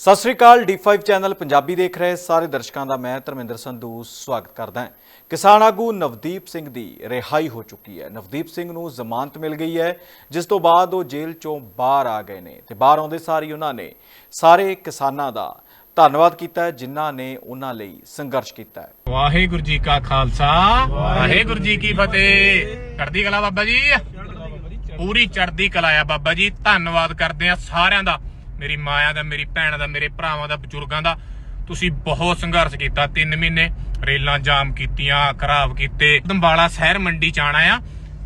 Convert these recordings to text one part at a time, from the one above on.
ਸਤਿ ਸ੍ਰੀ ਅਕਾਲ D5 channel Punjabi ਦੇਖ ਰਹੇ ਸਾਰੇ ਦਰਸ਼ਕਾਂ ਦਾ ਮੈਂ ਧਰਮਿੰਦਰ ਸੰਧੂ ਸਵਾਗਤ ਕਰਦਾ ਹਾਂ। ਕਿਸਾਨ ਆਗੂ ਨਵਦੀਪ ਸਿੰਘ ਦੀ ਰਿਹਾਈ ਹੋ ਚੁੱਕੀ ਹੈ। ਨਵਦੀਪ ਸਿੰਘ ਨੂੰ ਜ਼ਮਾਨਤ ਮਿਲ ਗਈ ਹੈ, ਜਿਸ ਤੋਂ ਬਾਅਦ ਉਹ ਜੇਲ੍ਹ ਚੋਂ ਬਾਹਰ ਆ ਗਏ ਨੇ ਤੇ ਬਾਹਰ ਆਉਂਦੇ ਸਾਰ ਹੀ ਉਹਨਾਂ ਨੇ ਸਾਰੇ ਕਿਸਾਨਾਂ ਦਾ ਧੰਨਵਾਦ ਕੀਤਾ ਹੈ, ਜਿਨ੍ਹਾਂ ਨੇ ਉਹਨਾਂ ਲਈ ਸੰਘਰਸ਼ ਕੀਤਾ ਹੈ। ਵਾਹਿਗੁਰੂ ਜੀ ਕਾ ਖਾਲਸਾ, ਵਾਹਿਗੁਰੂ ਜੀ ਕੀ ਫਤਿਹ। ਚੜ੍ਹਦੀ ਕਲਾ ਬਾਬਾ ਜੀ। ਪੂਰੀ ਚੜ੍ਹਦੀ ਕਲਾ ਆ ਬਾਬਾ ਜੀ। ਧੰਨਵਾਦ ਕਰਦੇ ਆ ਸਾਰਿਆਂ ਦਾ। ਮੇਰੀ ਮਾਇਆ ਦਾ, ਮੇਰੀ ਭੈਣਾਂ ਦਾ, ਮੇਰੇ ਭਰਾਵਾਂ ਦਾ, ਬਜ਼ੁਰਗਾਂ ਦਾ। ਤੁਸੀਂ ਬਹੁਤ ਸੰਘਰਸ਼ ਕੀਤਾ 3 ਮਹੀਨੇ ਰੇਲਾਂ ਜਾਮ ਕੀਤੀਆਂ, ਖਰਾਬ ਕੀਤੇ। ਦੰਬਾਲਾ ਸ਼ਹਿਰ ਮੰਡੀ ਚ ਆਣਾ ਆ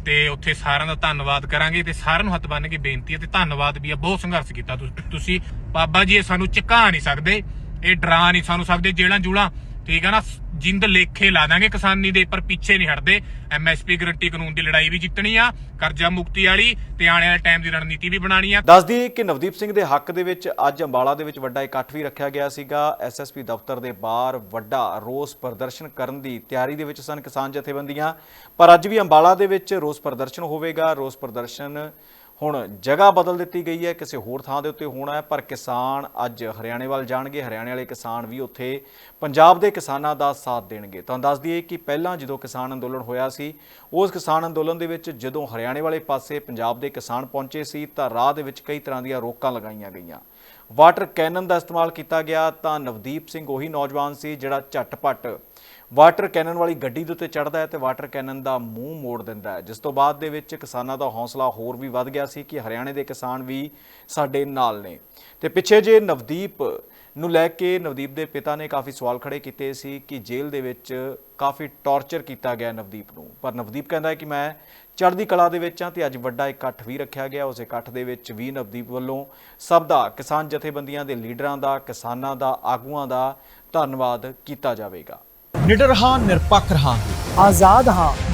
ਤੇ ਉੱਥੇ ਸਾਰਿਆਂ ਦਾ ਧੰਨਵਾਦ ਕਰਾਂਗੇ ਤੇ ਸਾਰਿਆਂ ਨੂੰ ਹੱਥ ਬੰਨ ਕੇ ਬੇਨਤੀ ਹੈ ਤੇ ਧੰਨਵਾਦ ਵੀ ਆ, ਬਹੁਤ ਸੰਘਰਸ਼ ਕੀਤਾ ਤੁਸੀਂ। ਬਾਬਾ ਜੀ, ਇਹ ਸਾਨੂੰ ਝੁਕਾ ਨਹੀਂ ਸਕਦੇ, ਇਹ ਡਰਾ ਨਹੀਂ ਸਾਨੂੰ ਸਕਦੇ ਜੇਲਾਂ ਜੂਲਾਂ ਠੀਕ ਆ ਨਾ? ਜਿੰਦ ਲੇਖੇ ਲਾ ਦਾਂਗੇ ਕਿਸਾਨੀ ਦੇ, ਪਰ ਪਿੱਛੇ ਨਹੀਂ ਹਟਦੇ। ਐਮਐਸਪੀ ਗਰੰਟੀ ਕਾਨੂੰਨ ਦੀ ਲੜਾਈ ਵੀ ਜਿੱਤਣੀ ਆ, ਕਰਜ਼ਾ ਮੁਕਤੀ ਵਾਲੀ ਤੇ ਆਉਣ ਵਾਲੇ ਟਾਈਮ ਦੀ ਰਣਨੀਤੀ ਵੀ ਬਣਾਣੀ ਆ। ਦੱਸ ਕਿ ਨਵਦੀਪ ਸਿੰਘ ਦੇ ਹੱਕ ਦੇ ਵਿੱਚ ਅੱਜ ਅੰਬਾਲਾ ਦੇ ਵਿੱਚ ਵੱਡਾ ਇਕੱਠ ਵੀ ਰੱਖਿਆ ਗਿਆ ਸੀਗਾ। ਐਸਐਸਪੀ ਦਫ਼ਤਰ ਦੇ ਬਾਹਰ ਵੱਡਾ ਰੋਸ ਪ੍ਰਦਰਸ਼ਨ ਕਰਨ ਦੀ ਤਿਆਰੀ ਦੇ ਵਿੱਚ ਸਨ ਕਿਸਾਨ ਜਥੇਬੰਦੀਆਂ। ਪਰ ਅੱਜ ਵੀ ਅੰਬਾਲਾ ਦੇ ਵਿੱਚ ਰੋਸ ਪ੍ਰਦਰਸ਼ਨ ਹੋਵੇਗਾ। ਰੋਸ ਪ੍ਰਦਰਸ਼ਨ ਹੁਣ ਜਗ੍ਹਾ ਬਦਲ ਦਿੱਤੀ ਗਈ ਹੈ, ਕਿਸੇ ਹੋਰ ਥਾਂ ਦੇ ਉੱਤੇ ਹੋਣਾ ਹੈ, ਪਰ ਕਿਸਾਨ ਅੱਜ ਹਰਿਆਣੇ ਵੱਲ ਜਾਣਗੇ। ਹਰਿਆਣੇ ਵਾਲੇ ਕਿਸਾਨ ਵੀ ਉੱਥੇ ਪੰਜਾਬ ਦੇ ਕਿਸਾਨਾਂ ਦਾ ਸਾਥ ਦੇਣਗੇ। ਤੁਹਾਨੂੰ ਦੱਸ ਦਈਏ ਕਿ ਪਹਿਲਾਂ ਜਦੋਂ ਕਿਸਾਨ ਅੰਦੋਲਨ ਹੋਇਆ ਸੀ, ਉਸ ਕਿਸਾਨ ਅੰਦੋਲਨ ਦੇ ਵਿੱਚ ਜਦੋਂ ਹਰਿਆਣੇ ਵਾਲੇ ਪਾਸੇ ਪੰਜਾਬ ਦੇ ਕਿਸਾਨ ਪਹੁੰਚੇ ਸੀ, ਤਾਂ ਰਾਹ ਦੇ ਵਿੱਚ ਕਈ ਤਰ੍ਹਾਂ ਦੀਆਂ ਰੋਕਾਂ ਲਗਾਈਆਂ ਗਈਆਂ। ਵਾਟਰ ਕੈਨਨ ਦਾ ਇਸਤੇਮਾਲ ਕੀਤਾ ਗਿਆ ਤਾਂ ਨਵਦੀਪ ਸਿੰਘ ਉਹੀ ਨੌਜਵਾਨ ਸੀ ਜਿਹੜਾ ਝਟਪਟ ਵਾਟਰ ਕੈਨਨ ਵਾਲੀ ਗੱਡੀ ਦੇ ਉੱਤੇ ਚੜਦਾ ਹੈ ਤੇ ਵਾਟਰ ਕੈਨਨ ਦਾ ਮੂੰਹ ਮੋੜ ਦਿੰਦਾ ਹੈ। ਜਿਸ ਤੋਂ ਬਾਅਦ ਦੇ ਵਿੱਚ ਕਿਸਾਨਾਂ ਦਾ ਹੌਸਲਾ ਹੋਰ ਵੀ ਵੱਧ ਗਿਆ ਸੀ ਕਿ ਹਰਿਆਣੇ ਦੇ ਕਿਸਾਨ ਵੀ ਸਾਡੇ ਨਾਲ ਨੇ। ਤੇ ਪਿੱਛੇ ਜੇ ਨਵਦੀਪ ਨੂੰ ਲੈ ਕੇ ਨਵਦੀਪ ਦੇ ਪਿਤਾ ਨੇ ਕਾਫੀ ਸਵਾਲ ਖੜੇ ਕੀਤੇ ਸੀ ਕਿ ਜੇਲ੍ਹ ਦੇ ਵਿੱਚ ਕਾਫੀ ਟੌਰਚਰ ਕੀਤਾ ਗਿਆ ਨਵਦੀਪ ਨੂੰ। ਪਰ ਨਵਦੀਪ ਕਹਿੰਦਾ ਹੈ ਕਿ ਮੈਂ ਚੜ੍ਹਦੀ ਕਲਾ ਦੇ ਵਿੱਚ ਹਾਂ ਤੇ ਅੱਜ ਵੱਡਾ ਇਕੱਠ ਵੀ ਰੱਖਿਆ ਗਿਆ। ਉਸ ਇਕੱਠ ਦੇ ਵਿੱਚ ਵੀ ਨਵਦੀਪ ਵੱਲੋਂ ਸਭ ਦਾ ਕਿਸਾਨ ਜਥੇਬੰਦੀਆਂ ਦੇ ਲੀਡਰਾਂ ਦਾ ਕਿਸਾਨਾਂ ਦਾ ਆਗੂਆਂ ਦਾ ਧੰਨਵਾਦ ਕੀਤਾ ਜਾਵੇਗਾ। ਨਿਡਰ ਹਾਂ ਨਿਰਪੱਖ ਰਹਾਂਗੇ। ਆਜ਼ਾਦ ਹਾਂ।